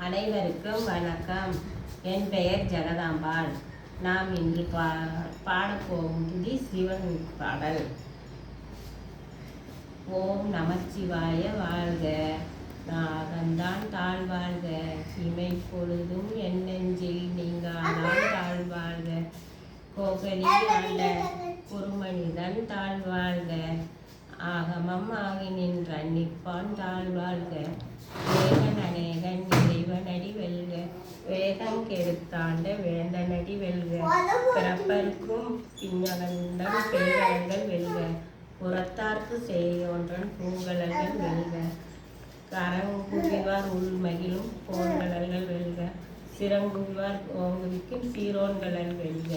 அனைவருக்கும் வணக்கம். என் பெயர் ஜெகதாம்பாள். நாம் இன்று பா பாடப்போகும் சிவன் பாடல். ஓம் நமச்சிவாய வாழ்க. நாகந்தான் தாழ்வாழ்க. இமை பொழுதும் என் நெஞ்சில் நீங்காதான் தாழ்வாழ்க. கோகலி ஆண்ட குருமனிதன் தாழ்வாழ்க. ஆகமம் ஆகி நின்ற நிப்பான் தாழ்வாழ்க. வேகன் அநேகன் வேதம் கெடுத்தாண்ட வேந்தனடி வெல்க பிறப்பருக்கும் பின்னகண்டம் பேரங்கள் வெல்க புறத்தார்க்கு செய்யொன்றன் பூங்கலங்கள் வெல்க கரங்குவிவார் உள்மகிழும் போன்கலங்கள் வெல்க சிறங்குவிவார் ஓங்குவிக்கும் சீரோன்கலல் வெல்க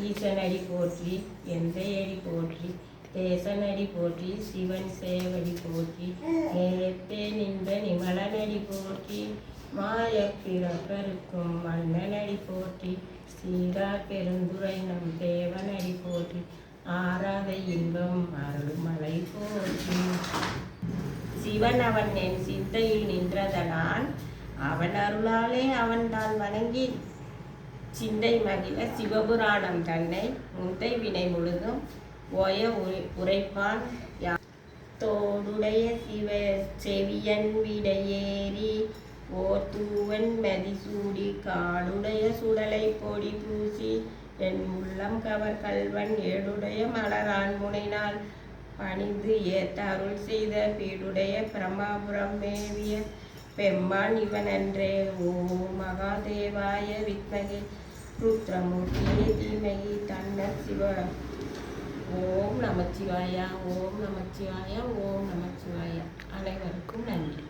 ஈசனடி போற்றி எந்தையடி போற்றி தேசனடி போற்றி சிவன் சேவடி போற்றி நேயத்தே நின்ற நிமலநடி போற்றி மாய பிறப்பருக்கும் மன்னனடி போற்றி சீரா பெருந்துரை நம் தேவனடி போற்றி ஆறாத இன்பம் அருள்மலை போற்றி. சிவன் அவன் என் சிந்தையில் நின்றதனால் அவன் அருளாலே அவன் தான் வணங்கி சிந்தை மகிழ சிவபுராணம் தன்னை முந்தை வினை முழுதும் ஓய உரைப்பான் தோடுடைய சிவ செவியன் விடையேறி ஓர் தூவன் மதிசூடி காடுடைய சுடலை பொடி பூசி என் உள்ளம் கவர் கல்வன் ஏடுடைய மலரான் முனைனால் பணிந்து ஏத்த அருள் செய்த பீடுடைய பிரமாபுரம் மேவிய பெம்மான் இவனன்றே. ஓ மகாதேவாய வித்மகே ருத்ரமூர்த்தியே தீமகி தன்ன சிவ ஓம் நமச்சிவாயா ஓம் நமச்சிவாயா ஓம் நமச்சிவாயா. அனைவருக்கும் நன்றி.